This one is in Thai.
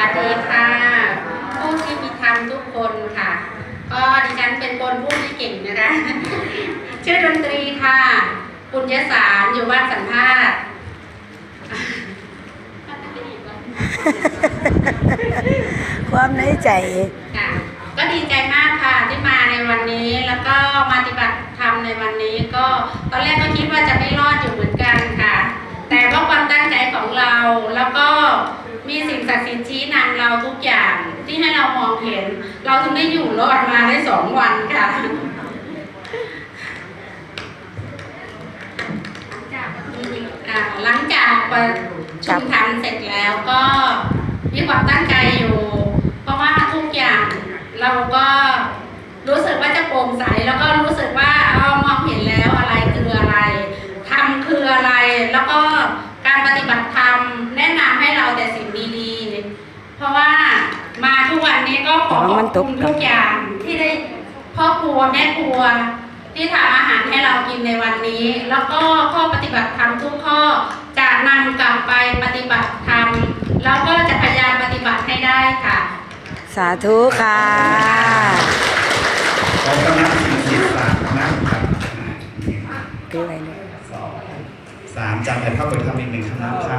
วัสดีค่ะ ผู้ที่มีธรรมทุกคนค่ะ ก็ดิฉันเป็นคนพูดไม่เก่งนะคะ ชื่อดนตรีค่ะ ปุญญสารอยู่บ้านสันพาสความในใจค่ะก็ดีใจมากค่ะที่มาในวันนี้แล้วก็มาปฏิบัติธรรมในวันนี้ ก็ตอนแรกก็คิดว่าจะไม่รอดอยู่เหมือนกันค่ะ แต่ว่าความตั้งใจของเรา แล้วก็มีสิ่งศั กดิ์สิทธิ์ชี้นำเราทุกอย่างที่ให้เรามองเห็น เราถึงได้อยู่รอดมาได้สองวันค่ะหลังจากประชุมธรรมเสร็จแล้วก็มีความตั้งใจอยู่ เพราะว่าทุกอย่างเราก็รู้สึกว่าจะโปร่งใสแล้วก็รู้สึกว่าเอมองเห็นแล้วอะไรคืออะไรทำคืออะไรแล้วก็การปฏิบัติธรรมแนะนำให้เราแต่สิ่งดี เพราะว่ามาทุกวันนี้ก็ขอขอบคุณทุกอย่างที่ได้พ่อครัวแม่ครัวที่ทำอาหารให้เรากินในวันนี้ แล้วก็ข้อปฏิบัติธรรมทุกข้อจะนำกลับไปปฏิบัติธรรมแล้วก็จะพยายามปฏิบัติให้ได้ค่ะ สาธุค่ะขอกำลังสิ่งศิษย์สามนะครับคืออะไรเนี่ยสองสามจำแต่เข้าไปทำอีกหนึ่งคำนะครับ